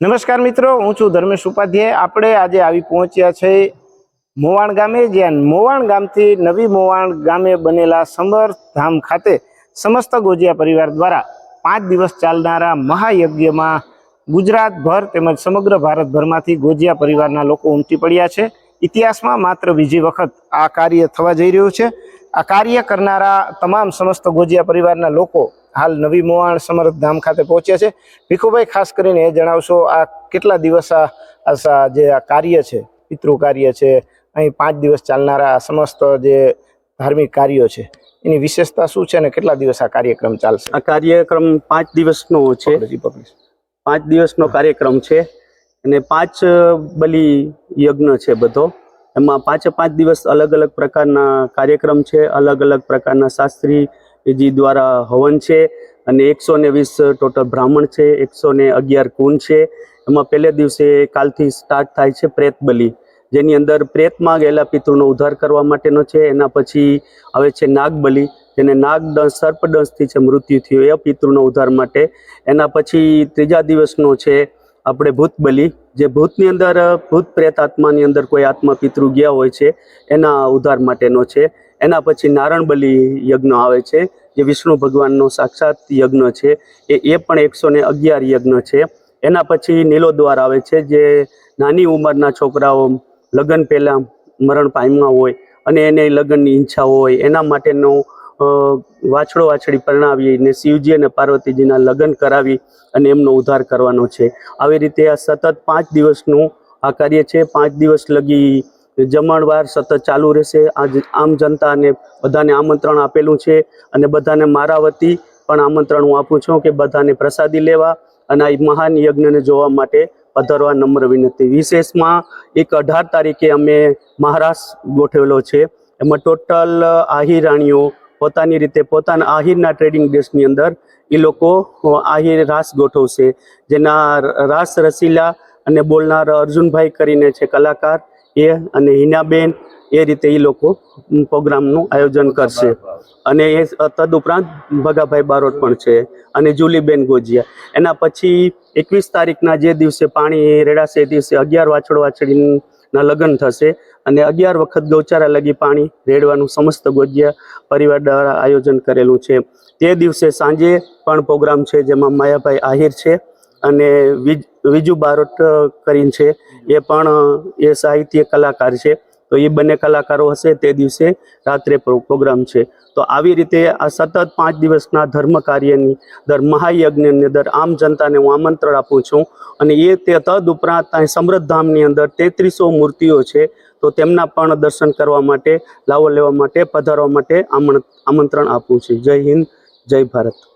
નમસ્કાર મિત્રો, હું છું ધર્મેશ ઉપાધ્યાય. આપણે આજે આવી પહોંચ્યા છે મોવાણ ગામે, જ્યાં મોવાણ ગામથી નવી મોવાણ ગામે બનેલા સમર ધામ ખાતે સમસ્ત ગોજિયા પરિવાર દ્વારા પાંચ દિવસ ચાલનારા મહાયજ્ઞમાં ગુજરાતભર તેમજ સમગ્ર ભારતભરમાંથી ગોજિયા પરિવારના લોકો ઉમટી પડ્યા છે. ઇતિહાસમાં માત્ર બીજી વખત આ કાર્ય થવા જઈ રહ્યું છે. આ કાર્ય કરનારા તમામ સમસ્ત ગોજિયા પરિવારના લોકો હાલ નવી મોવાણ સમર્થ ધામ ખાતે પહોંચ્યા છે. ભીખુભાઈ ખાસ કરીને એ જણાવશો આ કેટલા દિવસ આ જે આ કાર્ય છે પિતૃ કાર્ય છે અહીં પાંચ દિવસ ચાલનારા સમસ્ત જે ધાર્મિક કાર્યો છે એની વિશેષતા શું છે અને કેટલા દિવસ આ કાર્યક્રમ ચાલશે? આ કાર્યક્રમ પાંચ દિવસનો છે. પાંચ દિવસનો કાર્યક્રમ છે અને પાંચ બલિ યજ્ઞ છે બધો. એમાં પાંચે પાંચ દિવસ અલગ અલગ પ્રકારના કાર્યક્રમ છે અલગ અલગ પ્રકારના શાસ્ત્રીજી દ્વારા હવન છે અને એકસો ને વીસ ટોટલ બ્રાહ્મણ છે, એકસો ને અગિયાર કુંડ છે. એમાં પહેલે દિવસે કાલથી સ્ટાર્ટ થાય છે પ્રેત બલિ. જેની અંદર પ્રેતમાં ગયેલા પિતૃનો ઉદ્ધાર કરવા માટેનો છે. એના પછી આવે છે નાગબલિ જેને નાગદંશ સર્પદંશથી છે મૃત્યુ થયું એ પિતૃનો ઉદ્ધાર માટે. એના પછી ત્રીજા દિવસનો છે આપણે ભૂત બલિ, જે ભૂતની અંદર ભૂત પ્રેત આત્માની અંદર કોઈ આત્મા પિતૃ ગયા હોય છે, એના ઉદ્ધાર માટેનો છે. એના પછી નારણબલી બલિ યજ્ઞ આવે છે, જે વિષ્ણુ ભગવાનનો સાક્ષાત યજ્ઞ છે, એ એ પણ એકસો ને અગિયાર યજ્ઞ છે. એના પછી નીલોદ્વાર આવે છે, જે નાની ઉંમરના છોકરાઓ લગ્ન પહેલાં મરણ પામ્યા હોય અને એને લગ્નની ઈચ્છા હોય, એના માટેનો વાછડો વાછડી પરણાવી અને શિવજી અને પાર્વતીજીના લગ્ન કરાવી અને એમનો ઉદ્ધાર કરવાનો છે. આવી રીતે આ સતત પાંચ દિવસનું આ કાર્ય છે. પાંચ દિવસ લગી જમણવાર સતત ચાલુ રહેશે. આજ આમ જનતાને બધાને આમંત્રણ આપેલું છે અને બધાને મારા વતી પણ આમંત્રણ હું આપું છું કે બધાને પ્રસાદી લેવા અને આ મહાન યજ્ઞને જોવા માટે પધારવા નમ્ર વિનંતી. વિશેષમાં એક અઢાર તારીખે અમે મહારાષ્ટ્ર ગોઠવેલો છે. એમાં ટોટલ આહિર રાણીઓ પોતાની રીતે પોતાના આહિરના ટ્રેડિંગ ડેસની અંદર એ લોકો આહિર રાસ ગોઠવશે. જેના રાસ રસીલા અને બોલનાર અર્જુનભાઈ કરીને છે કલાકાર. એ અને હિનાબેન એ રીતે એ લોકો પ્રોગ્રામનું આયોજન કરશે. અને એ તદુપરાંત ભગાભાઈ બારોટ પણ છે અને જુલીબેન ગોજિયા. એના પછી એકવીસ તારીખના જે દિવસે પાણી રેડાશે એ દિવસે અગિયાર વાછડ વાછડીના લગ્ન થશે અને અગિયાર વખત ગૌચારા લગી પાણી રેડવાનું સમસ્ત ગોજિયા પરિવાર દ્વારા આયોજન કરેલું છે. તે દિવસે સાંજે પણ પ્રોગ્રામ છે જેમાં માયાભાઈ આહિર છે અને વિજુ બારોટ કરીને છે. એ પણ એ સાહિત્ય કલાકાર છે. તો એ બંને કલાકારો હશે તે દિવસે રાત્રે પ્રોગ્રામ છે. તો આવી રીતે આ સતત પાંચ દિવસના ધર્મ કાર્યની, દર મહાયજ્ઞની અંદર આમ જનતાને હું આમંત્રણ આપું છું. અને એ તે તદ ઉપરાંત અહીં સમૃદ્ધામની અંદર તેત્રીસો મૂર્તિઓ છે. તો તેમના પણ દર્શન કરવા માટે, લાવો લેવા માટે, પધારવા માટે આમંત્રણ આપું છું. જય હિન્દ, જય ભારત.